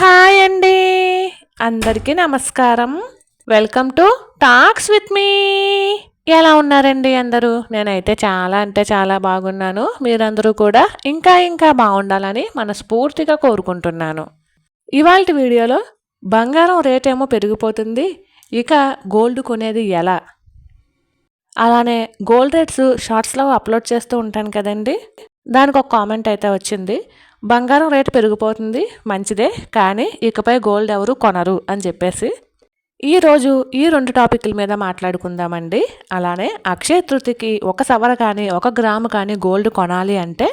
Hi అండి. అందరికీ నమస్కారం. Welcome to talks with me ఎలా ఉన్నారండి అందరూ? నేనైతే చాలా అంటే చాలా బాగున్నాను. మీరందరూ కూడా ఇంకా ఇంకా బాగుండాలని మనస్ఫూర్తిగా కోరుకుంటున్నాను. ఇవాళ వీడియోలో బంగారం రేట్ ఏమో పెరిగిపోతుంది. ఇక గోల్డ్ కొనేది ఎలా? అలానే గోల్డ్ రేట్స్ షార్ట్స్లో అప్లోడ్ చేస్తూ ఉంటాను కదండి. దానికి ఒక కామెంట్ అయితే వచ్చింది. బంగారం రేటు పెరిగిపోతుంది మంచిదే కానీ ఇకపై గోల్డ్ ఎవరు కొనరు అని చెప్పేసి ఈరోజు ఈ రెండు టాపిక్ల మీద మాట్లాడుకుందామండి. అలానే అక్షయ తృతికి ఒక సవర కానీ ఒక గ్రాము కానీ గోల్డ్ కొనాలి అంటే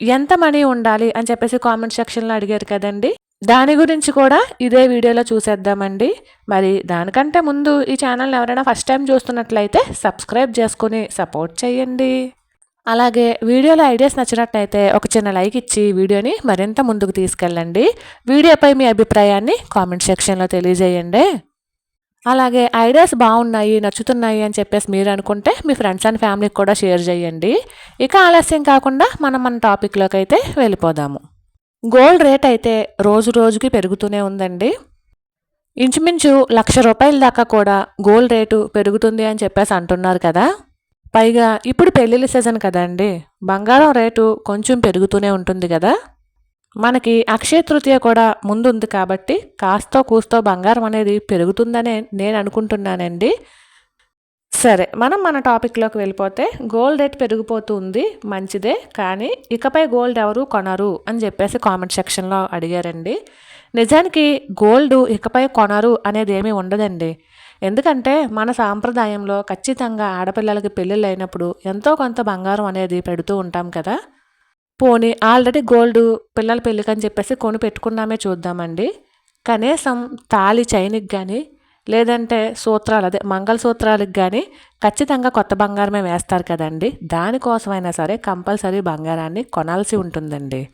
ఎంత మనీ ఉండాలి అని చెప్పేసి కామెంట్ సెక్షన్లో అడిగారు కదండి. దాని గురించి కూడా ఇదే వీడియోలో చూసేద్దామండి. మరి దానికంటే ముందు ఈ ఛానల్ ఎవరైనా ఫస్ట్ టైం చూస్తున్నట్లయితే సబ్స్క్రైబ్ చేసుకుని సపోర్ట్ చేయండి. అలాగే వీడియోలో ఐడియాస్ నచ్చినట్టయితే ఒక చిన్న లైక్ ఇచ్చి వీడియోని మరింత ముందుకు తీసుకెళ్ళండి. వీడియోపై మీ అభిప్రాయాన్ని కామెంట్ సెక్షన్లో తెలియజేయండి. అలాగే ఐడియాస్ బాగున్నాయి నచ్చుతున్నాయి అని చెప్పేసి మీరు అనుకుంటే మీ ఫ్రెండ్స్ అండ్ ఫ్యామిలీకి కూడా షేర్ చేయండి. ఇక ఆలస్యం కాకుండా మనం మన టాపిక్లోకి అయితే వెళ్ళిపోదాము. గోల్డ్ రేట్ అయితే రోజు రోజుకి పెరుగుతూనే ఉందండి. ఇంచుమించు లక్ష రూపాయల దాకా కూడా గోల్డ్ రేటు పెరుగుతుంది అని చెప్పేసి అంటున్నారు కదా. పైగా ఇప్పుడు పెళ్ళిళ్ళ సీజన్ కదండి. బంగారం రేటు కొంచెం పెరుగుతూనే ఉంటుంది కదా. మనకి అక్షయ తృతీయ కూడా ముందుంది కాబట్టి కాస్తో కూస్తో బంగారం అనేది పెరుగుతుందనే నేను అనుకుంటున్నానండి. సరే మనం మన టాపిక్లోకి వెళ్ళిపోతే గోల్డ్ రేట్ పెరిగిపోతుంది మంచిదే కానీ ఇకపై గోల్డ్ ఎవరు కొనరు అని చెప్పేసి కామెంట్ సెక్షన్లో అడిగారండి. నిజానికి గోల్డ్ ఇకపై కొనరు అనేది ఏమీ ఉండదండి. ఎందుకంటే మన సాంప్రదాయంలో ఖచ్చితంగా ఆడపిల్లలకి పెళ్ళిళ్ళు అయినప్పుడు ఎంతో కొంత బంగారం అనేది పెడుతూ ఉంటాం కదా. పోనీ ఆల్రెడీ గోల్డ్ పిల్లల పెళ్ళికని చెప్పేసి కొని పెట్టుకున్నామే చూద్దామండి. కనీసం తాళి చైన్కి కానీ లేదంటే సూత్రాలు అదే మంగళసూత్రాలకు కానీ ఖచ్చితంగా కొత్త బంగారమే వేస్తారు కదండి. దానికోసమైనా సరే కంపల్సరీ బంగారాన్ని కొనాల్సి ఉంటుందండి.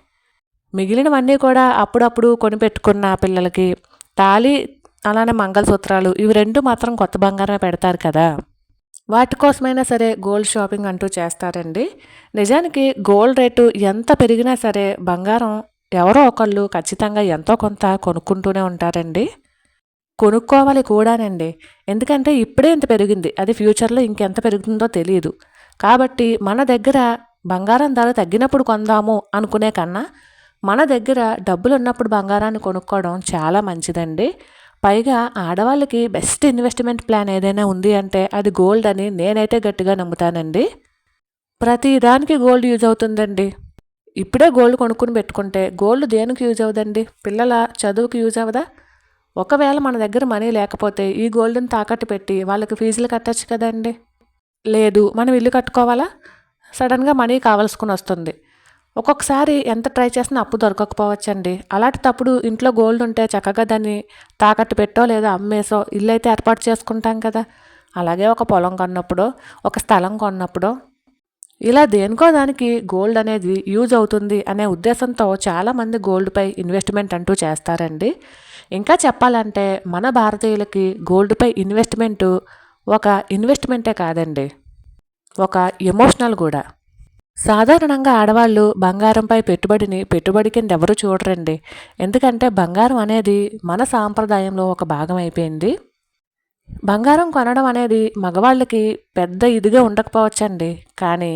మిగిలినవన్నీ కూడా అప్పుడప్పుడు కొని పెట్టుకున్న పిల్లలకి తాళి అలానే మంగళసూత్రాలు ఇవి రెండు మాత్రం కొత్త బంగారమే పెడతారు కదా. వాటి కోసమైనా సరే గోల్డ్ షాపింగ్ అంటూ చేస్తారండి. నిజానికి గోల్డ్ రేటు ఎంత పెరిగినా సరే బంగారం ఎవరో ఒకళ్ళు ఖచ్చితంగా ఎంతో కొంత కొనుక్కుంటూనే ఉంటారండి. కొనుక్కోవాలి కూడానండి. ఎందుకంటే ఇప్పుడే ఇంత పెరిగింది. అది ఫ్యూచర్లో ఇంకెంత పెరుగుతుందో తెలియదు కాబట్టి మన దగ్గర బంగారం ధర తగ్గినప్పుడు కొందాము అనుకునే కన్నా మన దగ్గర డబ్బులు ఉన్నప్పుడు బంగారాన్ని కొనుక్కోవడం చాలా మంచిదండి. పైగా ఆడవాళ్ళకి బెస్ట్ ఇన్వెస్ట్మెంట్ ప్లాన్ ఏదైనా ఉంది అంటే అది గోల్డ్ అని నేనైతే గట్టిగా నమ్ముతానండి. ప్రతి దానికి గోల్డ్ యూజ్ అవుతుందండి. ఇప్పుడే గోల్డ్ కొనుక్కుని పెట్టుకుంటే గోల్డ్ దేనికి యూజ్ అవ్వదండి? పిల్లల చదువుకి యూజ్ అవ్వదా? ఒకవేళ మన దగ్గర మనీ లేకపోతే ఈ గోల్డ్ని తాకట్టు పెట్టి వాళ్ళకి ఫీజులు కట్టచ్చు కదండి. లేదు మనం ఇల్లు కట్టుకోవాలా? సడన్గా మనీ కావాల్సుకుని వస్తుంది. ఒక్కొక్కసారి ఎంత ట్రై చేసినా అప్పు దొరకకపోవచ్చండి. అలాంటి తప్పుడు ఇంట్లో గోల్డ్ ఉంటే చక్కగా దాన్ని తాకట్టు పెట్టో లేదా అమ్మేసో ఇల్లు అయితే ఏర్పాటు చేసుకుంటాం కదా. అలాగే ఒక పొలం కొన్నప్పుడు ఒక స్థలం కొన్నప్పుడు. ఇలా దేనికో దానికి గోల్డ్ అనేది యూజ్ అవుతుంది అనే ఉద్దేశంతో చాలామంది గోల్డ్పై ఇన్వెస్ట్మెంట్ అంటూ చేస్తారండి. ఇంకా చెప్పాలంటే మన భారతీయులకి గోల్డ్పై ఇన్వెస్ట్మెంటు ఒక ఇన్వెస్ట్మెంటే కాదండి. ఒక ఎమోషనల్ కూడా. సాధారణంగా ఆడవాళ్ళు బంగారంపై పెట్టుబడిని పెట్టుబడి కింద ఎవరు చూడరండి. ఎందుకంటే బంగారం అనేది మన సాంప్రదాయంలో ఒక భాగం అయిపోయింది. బంగారం కొనడం అనేది మగవాళ్ళకి పెద్ద ఇదిగా ఉండకపోవచ్చండి. కానీ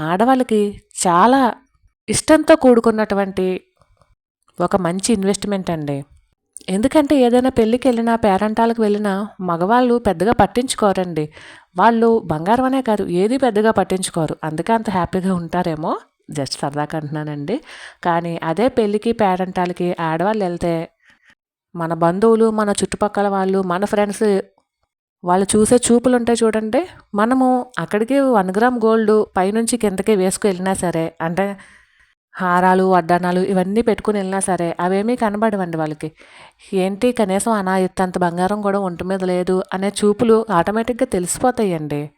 ఆడవాళ్ళకి చాలా ఇష్టంతో కూడుకున్నటువంటి ఒక మంచి ఇన్వెస్ట్మెంట్ అండి. ఎందుకంటే ఏదైనా పెళ్ళికి వెళ్ళినా పేరంటాలకు వెళ్ళినా మగవాళ్ళు పెద్దగా పట్టించుకోరండి. వాళ్ళు బంగారం అనే కాదు ఏది పెద్దగా పట్టించుకోరు. అందుకే అంత హ్యాపీగా ఉంటారేమో. జస్ట్ సరదాగా అంటున్నానండి. కానీ అదే పెళ్ళికి పేరంటాలకి ఆడవాళ్ళు వెళ్తే మన బంధువులు మన చుట్టుపక్కల వాళ్ళు మన ఫ్రెండ్స్ వాళ్ళు చూసే చూపులు ఉంటాయి చూడండి మనము అక్కడికి వన్ గ్రామ్ గోల్డ్ పైనుంచి కిందకి వేసుకు వెళ్ళినా సరే అంటే హారాలు వడ్డానాలు ఇవన్నీ పెట్టుకుని వెళ్ళినా సరే అవేమీ కనబడవండి వాళ్ళకి. ఏంటి కనీసం అనా ఇంత బంగారం కూడా ఒంటి మీద లేదు అనే చూపులు ఆటోమేటిక్గా తెలిసిపోతాయండి.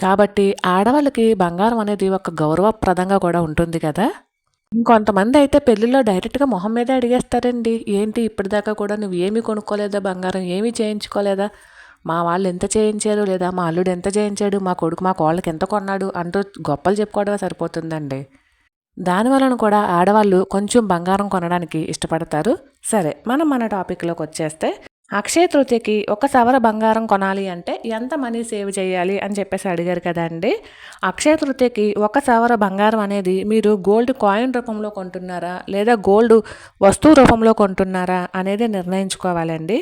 కాబట్టి ఆడవాళ్ళకి బంగారం అనేది ఒక గౌరవప్రదంగా కూడా ఉంటుంది కదా? ఇంకొంతమంది అయితే పెళ్ళిలో డైరెక్ట్గా మొహం మీదే అడిగేస్తారండి. ఏంటి ఇప్పటిదాకా కూడా నువ్వు ఏమీ కొనుక్కోలేదా బంగారం? ఏమీ చేయించుకోలేదా? మా వాళ్ళు ఎంత చేయించారు? లేదా మా అల్లుడు ఎంత చేయించాడు? మా కొడుకు మా కోళ్ళకి ఎంత కొన్నాడు? అంటూ గొప్పలు చెప్పుకోవడమే సరిపోతుందండి. దానివలన కూడా ఆడవాళ్ళు కొంచెం బంగారం కొనడానికి ఇష్టపడతారు. సరే మనం మన టాపిక్లోకి వచ్చేస్తే అక్షయ తృతీయకి ఒక సవర బంగారం కొనాలి అంటే ఎంత మనీ సేవ్ చేయాలి అని చెప్పేసి అడిగారు కదండి అక్షయ తృతీయకి ఒక సవర బంగారం అనేది మీరు గోల్డ్ కాయిన్ రూపంలో కొంటున్నారా? లేదా గోల్డ్ వస్తువు రూపంలో కొంటున్నారా? అనేది నిర్ణయించుకోవాలండి.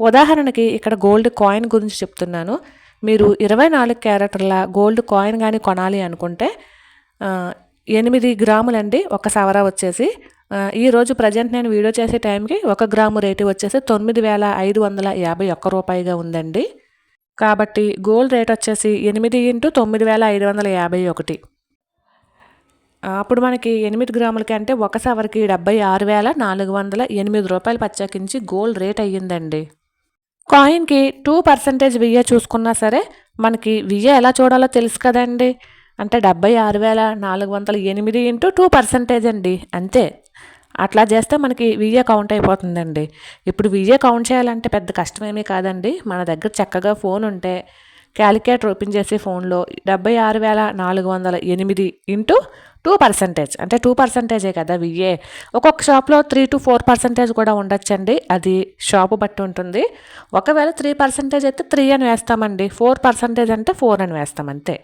ఉదాహరణకి ఇక్కడ గోల్డ్ కాయిన్ గురించి చెప్తున్నాను. మీరు ఇరవై నాలుగు క్యారెక్టర్ల గోల్డ్ కాయిన్ కానీ కొనాలి అనుకుంటే ఎనిమిది గ్రాములండి ఒక సవర వచ్చేసి. ఈరోజు ప్రజెంట్ నేను వీడియో చేసే టైంకి ఒక గ్రాము రేటు వచ్చేసి తొమ్మిది వేల ఐదు వందల యాభై ఒక్క రూపాయిగా ఉందండి. కాబట్టి గోల్డ్ రేట్ వచ్చేసి ఎనిమిది ఇంటూ తొమ్మిది వేల ఐదు వందల యాభై ఒకటి. అప్పుడు మనకి ఎనిమిది గ్రాములకి అంటే ఒక సవర్కి డెబ్బై ఆరు వేల నాలుగు వందల ఎనిమిది రూపాయలు పచ్చాకించి గోల్డ్ రేట్ అయ్యిందండి. కాయిన్కి టూ పర్సెంటేజ్ వియ్య చూసుకున్నా సరే మనకి వియ్య ఎలా చూడాలో తెలుసు కదండి. అంటే డెబ్బై ఆరు వేల నాలుగు వందల ఎనిమిది ఇంటూ టూ పర్సెంటేజ్ అండి అంతే. అట్లా చేస్తే మనకి విఏ కౌంట్ అయిపోతుందండి. ఇప్పుడు విఏ కౌంట్ చేయాలంటే పెద్ద కష్టమేమీ కాదండి. మన దగ్గర చక్కగా ఫోన్ ఉంటే క్యాలిక్యులేటర్ ఓపెన్ చేసి ఫోన్లో డెబ్బై ఆరు వేల నాలుగు వందల ఎనిమిది ఇంటూ టూ పర్సెంటేజ్ అంటే టూ పర్సెంటేజే కదా విఏ. ఒక్కొక్క షాప్లో త్రీ టు ఫోర్ పర్సెంటేజ్ కూడా ఉండొచ్చండి. అది షాపు బట్టి ఉంటుంది. ఒకవేళ త్రీ పర్సెంటేజ్ అయితే త్రీ అని వేస్తామండి. ఫోర్ పర్సెంటేజ్ అంటే ఫోర్ అని వేస్తాం అంతే.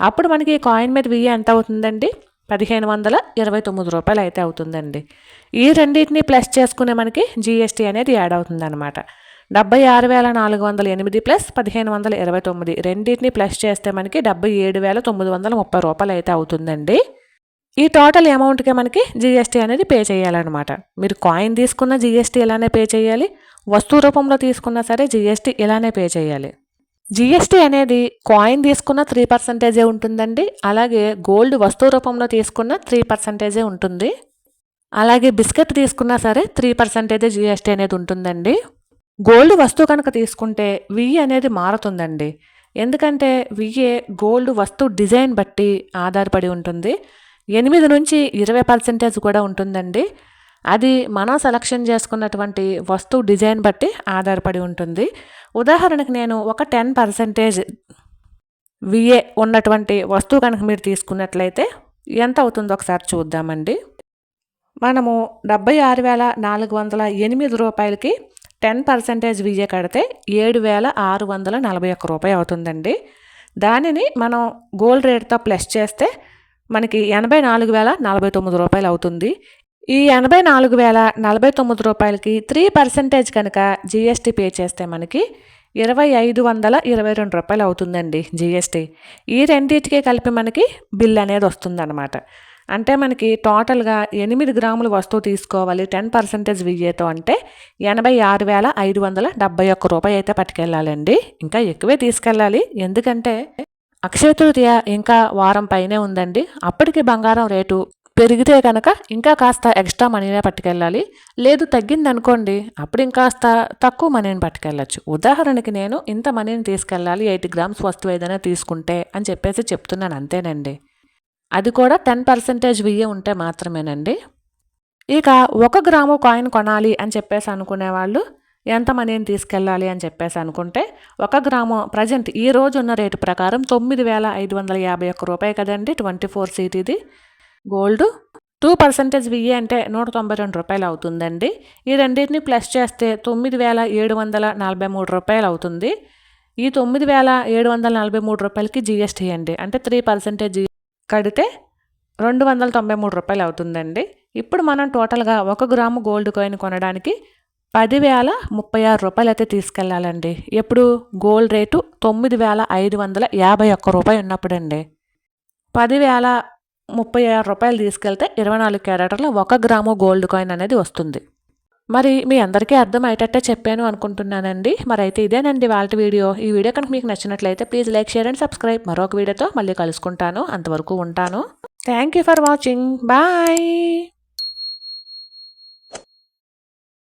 అప్పుడు మనకి ఈ కాయిన్ మీద వెయ్యి ఎంత అవుతుందండి? పదిహేను వందల ఇరవై తొమ్మిది రూపాయలు అయితే అవుతుందండి. ఈ రెండింటిని ప్లస్ చేసుకునే మనకి జీఎస్టీ అనేది యాడ్ అవుతుందన్నమాట. డెబ్బై ఆరు వేల నాలుగు వందల ఎనిమిది ప్లస్ పదిహేను వందల ఇరవై తొమ్మిది రెండింటిని ప్లస్ చేస్తే మనకి డెబ్బై ఏడు వేల తొమ్మిది వందల ముప్పై రూపాయలు అయితే అవుతుందండి. ఈ టోటల్ అమౌంట్కే మనకి జీఎస్టీ అనేది పే చేయాలన్నమాట. మీరు కాయిన్ తీసుకున్న జీఎస్టీ ఇలానే పే చేయాలి. వస్తువు రూపంలో తీసుకున్నా సరే జీఎస్టీ ఇలానే పే చేయాలి. జిఎస్టీ అనేది కాయిన్ తీసుకున్న త్రీ పర్సెంటేజే ఉంటుందండి. అలాగే గోల్డ్ వస్తువు రూపంలో తీసుకున్న త్రీ పర్సెంటేజే ఉంటుంది. అలాగే బిస్కెట్ తీసుకున్నా సరే త్రీ పర్సెంటేజే జిఎస్టీ అనేది ఉంటుందండి. గోల్డ్ వస్తువు కనుక తీసుకుంటే వియ్యి అనేది మారుతుందండి. ఎందుకంటే వియ్యే గోల్డ్ వస్తువు డిజైన్ బట్టి ఆధారపడి ఉంటుంది. ఎనిమిది నుంచి ఇరవై పర్సెంటేజ్ కూడా ఉంటుందండి. అది మనం సెలక్షన్ చేసుకున్నటువంటి వస్తువు డిజైన్ బట్టి ఆధారపడి ఉంటుంది. ఉదాహరణకు నేను ఒక టెన్ పర్సెంటేజ్ విఏ ఉన్నటువంటి వస్తువు కనుక మీరు తీసుకున్నట్లయితే ఎంత అవుతుందో ఒకసారి చూద్దామండి. మనము డెబ్బై ఆరు వేల నాలుగు వందల ఎనిమిది రూపాయలకి టెన్ పర్సెంటేజ్ విఏ కడితే ఏడు వేల ఆరు వందల నలభై ఒక్క రూపాయి అవుతుందండి. దానిని మనం గోల్డ్ రేట్తో ప్లస్ చేస్తే మనకి ఎనభై నాలుగు వేల నలభై తొమ్మిది రూపాయలు అవుతుంది. ఈ ఎనభై నాలుగు వేల నలభై తొమ్మిది రూపాయలకి త్రీ పర్సెంటేజ్ కనుక జీఎస్టీ పే చేస్తే మనకి ఇరవై ఐదు వందల ఇరవై రెండు రూపాయలు అవుతుందండి జీఎస్టీ. ఈ రెండింటికి కలిపి మనకి బిల్ అనేది వస్తుందన్నమాట. అంటే మనకి టోటల్గా ఎనిమిది గ్రాముల వస్తువు తీసుకోవాలి టెన్ పర్సెంటేజ్ వియ్యేతో అంటే ఎనభై ఆరు వేల ఐదు వందల డెబ్బై ఒక్క రూపాయి అయితే పట్టుకెళ్ళాలండి. ఇంకా ఎక్కువే తీసుకెళ్ళాలి. ఎందుకంటే అక్షయ తృతీయ ఇంకా వారం పైనే ఉందండి. అప్పటికి బంగారం రేటు పెరిగితే కనుక ఇంకా కాస్త ఎక్స్ట్రా మనీనే పట్టుకెళ్ళాలి. లేదు తగ్గింది అనుకోండి అప్పుడు ఇంకాస్త తక్కువ మనీని పట్టుకెళ్ళచ్చు. ఉదాహరణకి నేను ఇంత మనీని తీసుకెళ్ళాలి ఎయిటీ గ్రామ్స్ వస్తువు ఏదైనా తీసుకుంటే అని చెప్పేసి చెప్తున్నాను అంతేనండి. అది కూడా టెన్ పర్సెంటేజ్ వియ్య ఉంటే మాత్రమేనండి. ఇక ఒక గ్రాము కాయిన్ కొనాలి అని చెప్పేసి అనుకునే వాళ్ళు ఎంత మనీని తీసుకెళ్ళాలి అని చెప్పేసి అనుకుంటే ఒక గ్రాము ప్రజెంట్ ఈ రోజు ఉన్న రేటు ప్రకారం తొమ్మిది వేల ఐదు వందల యాభై ఒక్క రూపాయి కదండి ట్వంటీ ఫోర్ సీటీది. గోల్డ్. టూ పర్సెంటేజ్ వెయ్యి అంటే నూట తొంభై రెండు రూపాయలు అవుతుందండి. ఈ రెండింటిని ప్లస్ చేస్తే తొమ్మిది వేల ఏడు వందల నలభై మూడు రూపాయలు అవుతుంది. ఈ తొమ్మిది వేల ఏడు వందల నలభై మూడు రూపాయలకి జిఎస్టీ అండి. అంటే త్రీ పర్సెంటేజ్ కడితే రెండు వందల తొంభై మూడు రూపాయలు అవుతుందండి. ఇప్పుడు మనం టోటల్గా ఒక గ్రాము గోల్డ్ కాయిన్ కొనడానికి పదివేల ముప్పై ఆరు రూపాయలు అయితే తీసుకెళ్ళాలండి ఎప్పుడు? గోల్డ్ రేటు తొమ్మిది వేల ఐదు వందల యాభై ఒక్క రూపాయి ఉన్నప్పుడండి. పదివేల ముప్పై ఆరు రూపాయలు తీసుకెళ్తే ఇరవై నాలుగు క్యారెటర్లో ఒక గ్రాము గోల్డ్ కాయిన్ అనేది వస్తుంది. మరి మీ అందరికీ అర్థమయ్యేటట్టే చెప్పాను అనుకుంటున్నానండి. మరి అయితే ఇదేనండి వాళ్ళ వీడియో. ఈ వీడియో కనుక మీకు నచ్చినట్లయితే please like share and subscribe. మరొక వీడియోతో మళ్ళీ కలుసుకుంటాను. అంతవరకు ఉంటాను. Thank you for watching. Bye.